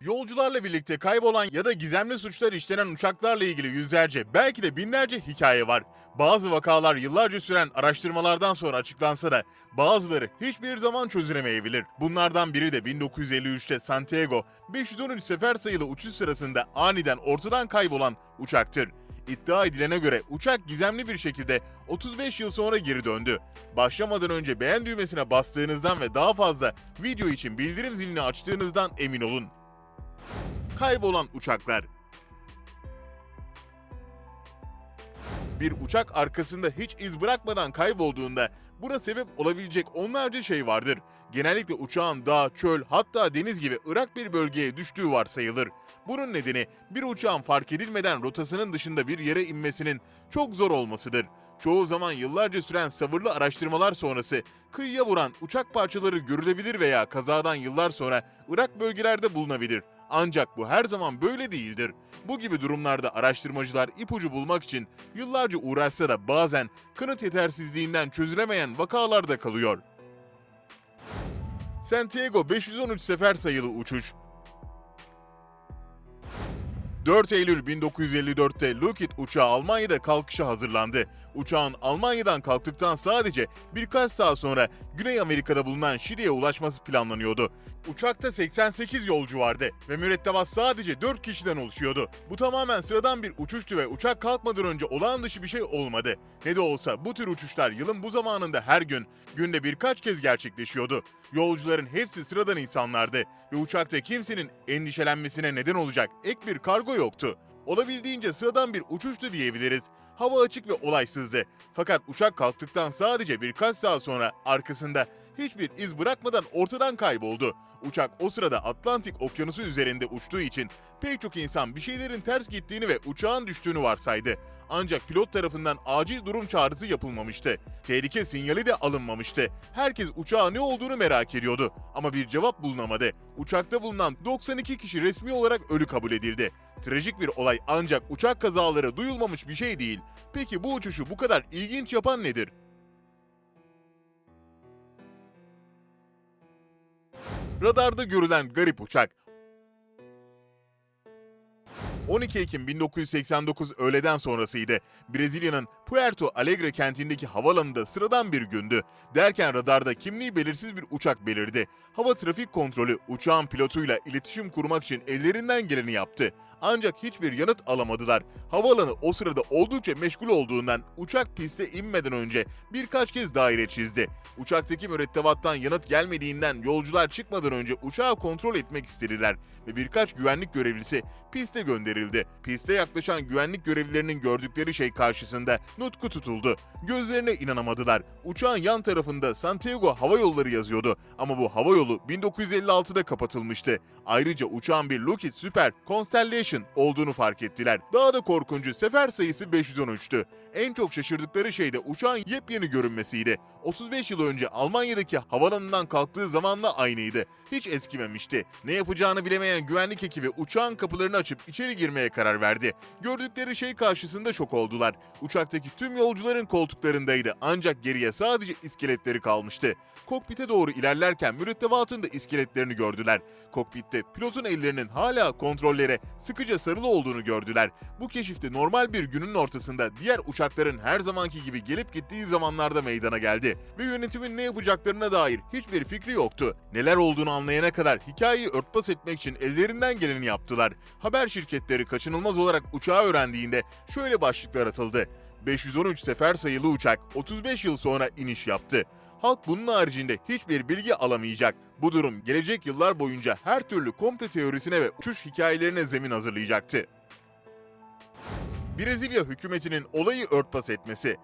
Yolcularla birlikte kaybolan ya da gizemli suçlar işlenen uçaklarla ilgili yüzlerce, belki de binlerce hikaye var. Bazı vakalar yıllarca süren araştırmalardan sonra açıklansa da bazıları hiçbir zaman çözülemeyebilir. Bunlardan biri de 1953'te Santiago 513 sefer sayılı uçuş sırasında aniden ortadan kaybolan uçaktır. İddia edilene göre uçak gizemli bir şekilde 35 yıl sonra geri döndü. Başlamadan önce beğen düğmesine bastığınızdan ve daha fazla video için bildirim zilini açtığınızdan emin olun. Kaybolan uçaklar. Bir uçak arkasında hiç iz bırakmadan kaybolduğunda buna sebep olabilecek onlarca şey vardır. Genellikle uçağın dağ, çöl hatta deniz gibi ırak bir bölgeye düştüğü varsayılır. Bunun nedeni bir uçağın fark edilmeden rotasının dışında bir yere inmesinin çok zor olmasıdır. Çoğu zaman yıllarca süren sabırlı araştırmalar sonrası kıyıya vuran uçak parçaları görülebilir veya kazadan yıllar sonra Irak bölgelerde bulunabilir. Ancak bu her zaman böyle değildir. Bu gibi durumlarda araştırmacılar ipucu bulmak için yıllarca uğraşsa da bazen kanıt yetersizliğinden çözülemeyen vakalar da kalıyor. Santiago 513 sefer sayılı uçuş 4 Eylül 1954'te Lockheed uçağı Almanya'da kalkışa hazırlandı. Uçağın Almanya'dan kalktıktan sadece birkaç saat sonra Güney Amerika'da bulunan Şili'ye ulaşması planlanıyordu. Uçakta 88 yolcu vardı ve mürettebat sadece 4 kişiden oluşuyordu. Bu tamamen sıradan bir uçuştu ve uçak kalkmadan önce olağan dışı bir şey olmadı. Ne de olsa bu tür uçuşlar yılın bu zamanında her gün, günde birkaç kez gerçekleşiyordu. Yolcuların hepsi sıradan insanlardı ve uçakta kimsenin endişelenmesine neden olacak ek bir kargo yoktu. Olabildiğince sıradan bir uçuştu diyebiliriz. Hava açık ve olaysızdı. Fakat uçak kalktıktan sadece birkaç saat sonra arkasında hiçbir iz bırakmadan ortadan kayboldu. Uçak o sırada Atlantik Okyanusu üzerinde uçtuğu için pek çok insan bir şeylerin ters gittiğini ve uçağın düştüğünü varsaydı. Ancak pilot tarafından acil durum çağrısı yapılmamıştı. Tehlike sinyali de alınmamıştı. Herkes uçağın ne olduğunu merak ediyordu ama bir cevap bulunamadı. Uçakta bulunan 92 kişi resmi olarak ölü kabul edildi. Trajik bir olay ancak uçak kazaları duyulmamış bir şey değil. Peki bu uçuşu bu kadar ilginç yapan nedir? Radarda görülen garip uçak. 12 Ekim 1989 öğleden sonrasıydı. Brezilya'nın Puerto Alegre kentindeki havalanında sıradan bir gündü. Derken radarda kimliği belirsiz bir uçak belirdi. Hava trafik kontrolü uçağın pilotuyla iletişim kurmak için ellerinden geleni yaptı. Ancak hiçbir yanıt alamadılar. Havaalanı o sırada oldukça meşgul olduğundan uçak piste inmeden önce birkaç kez daire çizdi. Uçaktaki mürettebattan yanıt gelmediğinden yolcular çıkmadan önce uçağı kontrol etmek istediler ve birkaç güvenlik görevlisi piste gönderildi. Piste yaklaşan güvenlik görevlilerinin gördükleri şey karşısında nutku tutuldu. Gözlerine inanamadılar. Uçağın yan tarafında Santiago Hava Yolları yazıyordu ama bu hava yolu 1956'da kapatılmıştı. Ayrıca uçağın bir Lockheed Super Constellation olduğunu fark ettiler. Daha da korkuncu sefer sayısı 513'tü. En çok şaşırdıkları şey de uçağın yepyeni görünmesiydi. 35 yıl önce Almanya'daki havalanından kalktığı zamanla aynıydı. Hiç eskimemişti. Ne yapacağını bilemeyen güvenlik ekibi uçağın kapılarını açıp içeri girmeye karar verdi. Gördükleri şey karşısında şok oldular. Uçaktaki tüm yolcuların koltuklarındaydı ancak geriye sadece iskeletleri kalmıştı. Kokpite doğru ilerlerken mürettebatın da iskeletlerini gördüler. Kokpitte pilotun ellerinin hala kontrollere sıkıca sarılı olduğunu gördüler. Bu keşifte normal bir günün ortasında diğer uçakların her zamanki gibi gelip gittiği zamanlarda meydana geldi ve yönetimin ne yapacaklarına dair hiçbir fikri yoktu. Neler olduğunu anlayana kadar hikayeyi örtbas etmek için ellerinden geleni yaptılar. Haber şirketleri kaçınılmaz olarak uçağı öğrendiğinde şöyle başlıklar atıldı. 513 sefer sayılı uçak 35 yıl sonra iniş yaptı. Halk bunun haricinde hiçbir bilgi alamayacak. Bu durum gelecek yıllar boyunca her türlü komple teorisine ve uçuş hikayelerine zemin hazırlayacaktı. Brezilya hükümetinin olayı örtbas etmesi.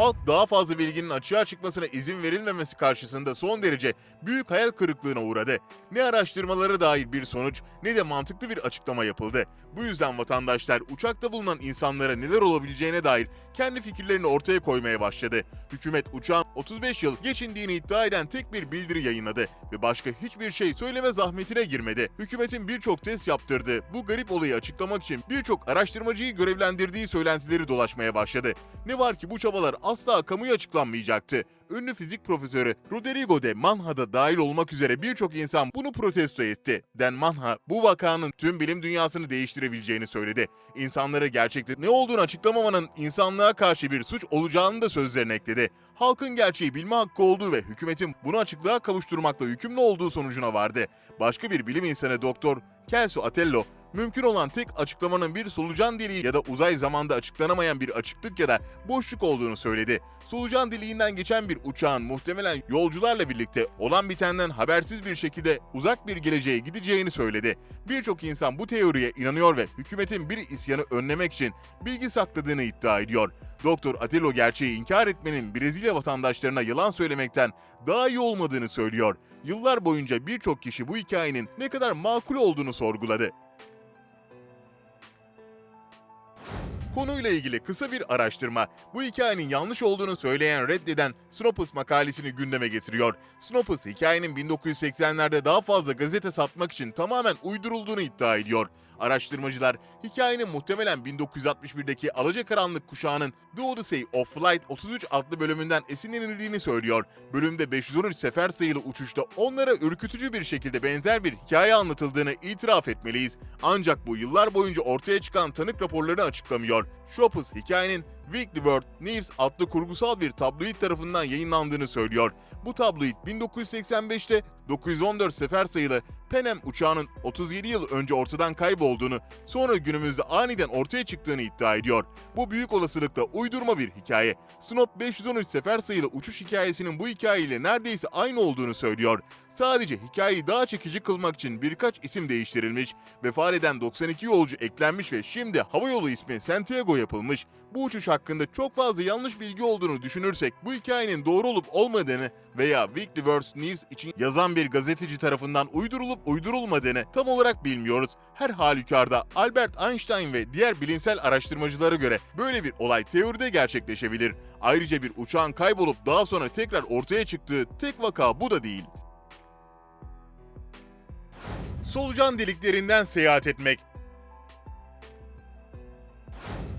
Halk daha fazla bilginin açığa çıkmasına izin verilmemesi karşısında son derece büyük hayal kırıklığına uğradı. Ne araştırmalara dair bir sonuç ne de mantıklı bir açıklama yapıldı. Bu yüzden vatandaşlar uçakta bulunan insanlara neler olabileceğine dair kendi fikirlerini ortaya koymaya başladı. Hükümet uçağın 35 yıl geçindiğini iddia eden tek bir bildiri yayınladı ve başka hiçbir şey söyleme zahmetine girmedi. Hükümetin birçok test yaptırdığı bu garip olayı açıklamak için birçok araştırmacıyı görevlendirdiği söylentileri dolaşmaya başladı. Ne var ki bu çabalar asla kamuya açıklanmayacaktı. Ünlü fizik profesörü Rodrigo de Manha da dahil olmak üzere birçok insan bunu protesto etti. Den Manha bu vakanın tüm bilim dünyasını değiştirebileceğini söyledi. İnsanlara gerçekte ne olduğunu açıklamamanın insanlığa karşı bir suç olacağını da sözlerine ekledi. Halkın gerçeği bilme hakkı olduğu ve hükümetin bunu açıklığa kavuşturmakla yükümlü olduğu sonucuna vardı. Başka bir bilim insanı Doktor Kelso Atello, mümkün olan tek açıklamanın bir solucan deliği ya da uzay zamanda açıklanamayan bir açıklık ya da boşluk olduğunu söyledi. Solucan deliğinden geçen bir uçağın muhtemelen yolcularla birlikte olan bitenden habersiz bir şekilde uzak bir geleceğe gideceğini söyledi. Birçok insan bu teoriye inanıyor ve hükümetin bir isyanı önlemek için bilgi sakladığını iddia ediyor. Doktor Atelo gerçeği inkar etmenin Brezilya vatandaşlarına yalan söylemekten daha iyi olmadığını söylüyor. Yıllar boyunca birçok kişi bu hikayenin ne kadar makul olduğunu sorguladı. Konuyla ilgili kısa bir araştırma, bu hikayenin yanlış olduğunu söyleyen reddeden Snopes makalesini gündeme getiriyor. Snopes, hikayenin 1980'lerde daha fazla gazete satmak için tamamen uydurulduğunu iddia ediyor. Araştırmacılar, hikayenin muhtemelen 1961'deki Alacakaranlık kuşağının The Odyssey of Flight 33 adlı bölümünden esinlenildiğini söylüyor. Bölümde 513 sefer sayılı uçuşta onlara ürkütücü bir şekilde benzer bir hikaye anlatıldığını itiraf etmeliyiz. Ancak bu yıllar boyunca ortaya çıkan tanık raporlarını açıklamıyor. Shopus hikayenin Weekly World News adlı kurgusal bir tabloid tarafından yayınlandığını söylüyor. Bu tabloid 1985'te 914 sefer sayılı Penem uçağının 37 yıl önce ortadan kaybolduğunu, sonra günümüzde aniden ortaya çıktığını iddia ediyor. Bu büyük olasılıkla uydurma bir hikaye. Snop 513 sefer sayılı uçuş hikayesinin bu hikayeyle neredeyse aynı olduğunu söylüyor. Sadece hikayeyi daha çekici kılmak için birkaç isim değiştirilmiş, vefat eden 92 yolcu eklenmiş ve şimdi havayolu ismi Santiago yapılmış. Bu uçuş hakkında çok fazla yanlış bilgi olduğunu düşünürsek bu hikayenin doğru olup olmadığını veya Weekly Verse News için yazan bir gazeteci tarafından uydurulup uydurulmadığını tam olarak bilmiyoruz. Her halükarda Albert Einstein ve diğer bilimsel araştırmacılara göre böyle bir olay teoride gerçekleşebilir. Ayrıca bir uçağın kaybolup daha sonra tekrar ortaya çıktığı tek vaka bu da değil. Solucan deliklerinden seyahat etmek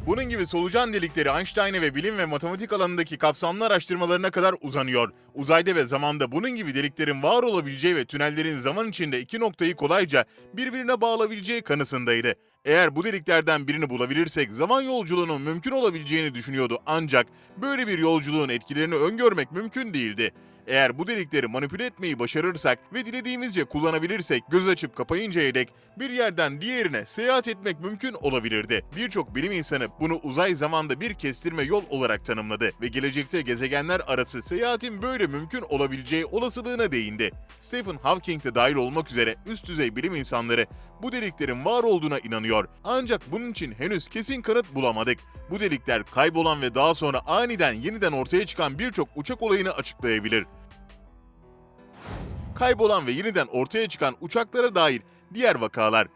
bunun gibi solucan delikleri Einstein'e ve bilim ve matematik alanındaki kapsamlı araştırmalarına kadar uzanıyor. Uzayda ve zamanda bunun gibi deliklerin var olabileceği ve tünellerin zaman içinde iki noktayı kolayca birbirine bağlayabileceği kanısındaydı. Eğer bu deliklerden birini bulabilirsek zaman yolculuğunun mümkün olabileceğini düşünüyordu ancak böyle bir yolculuğun etkilerini öngörmek mümkün değildi. Eğer bu delikleri manipüle etmeyi başarırsak ve dilediğimizce kullanabilirsek göz açıp kapayıncaya dek bir yerden diğerine seyahat etmek mümkün olabilirdi. Birçok bilim insanı bunu uzay zamanda bir kestirme yol olarak tanımladı ve gelecekte gezegenler arası seyahatin böyle mümkün olabileceği olasılığına değindi. Stephen Hawking de dahil olmak üzere üst düzey bilim insanları bu deliklerin var olduğuna inanıyor. Ancak bunun için henüz kesin kanıt bulamadık. Bu delikler kaybolan ve daha sonra aniden yeniden ortaya çıkan birçok uçak olayını açıklayabilir kaybolan ve yeniden ortaya çıkan uçaklara dair diğer vakalar.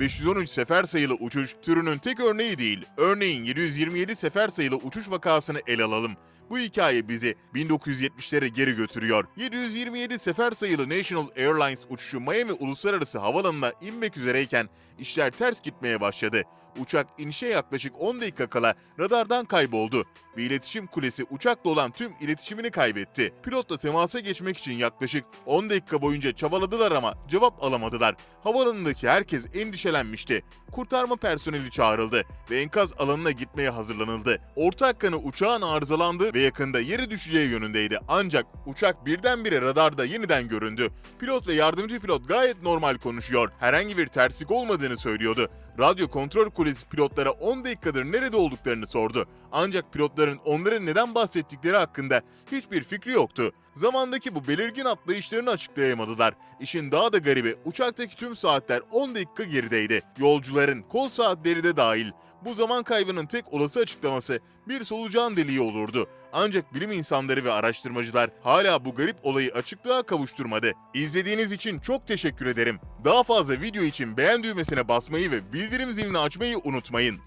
513 sefer sayılı uçuş türünün tek örneği değil. Örneğin 727 sefer sayılı uçuş vakasını ele alalım. Bu hikaye bizi 1970'lere geri götürüyor. 727 sefer sayılı National Airlines uçuşu Miami Uluslararası Havalanı'na inmek üzereyken işler ters gitmeye başladı. Uçak inişe yaklaşık 10 dakika kala radardan kayboldu ve iletişim kulesi uçakla olan tüm iletişimini kaybetti. Pilotla temasa geçmek için yaklaşık 10 dakika boyunca çabaladılar ama cevap alamadılar. Havalanındaki herkes endişelenmişti. Kurtarma personeli çağrıldı ve enkaz alanına gitmeye hazırlanıldı. Orta hakkını uçağın arızalandığı ve yakında yere düşeceği yönündeydi. Ancak uçak birdenbire radarda yeniden göründü. Pilot ve yardımcı pilot gayet normal konuşuyor. Herhangi bir terslik olmadığını söylüyordu. Radyo kontrol kulesi pilotlara 10 dakikadır nerede olduklarını sordu. Ancak pilotların onların neden bahsettikleri hakkında hiçbir fikri yoktu. Zamandaki bu belirgin atlayışlarını açıklayamadılar. İşin daha da garibi uçaktaki tüm saatler 10 dakika gerideydi. Yolcuların kol saatleri de dahil. Bu zaman kaybının tek olası açıklaması bir solucan deliği olurdu. Ancak bilim insanları ve araştırmacılar hala bu garip olayı açıklığa kavuşturmadı. İzlediğiniz için çok teşekkür ederim. Daha fazla video için beğen düğmesine basmayı ve bildirim zilini açmayı unutmayın.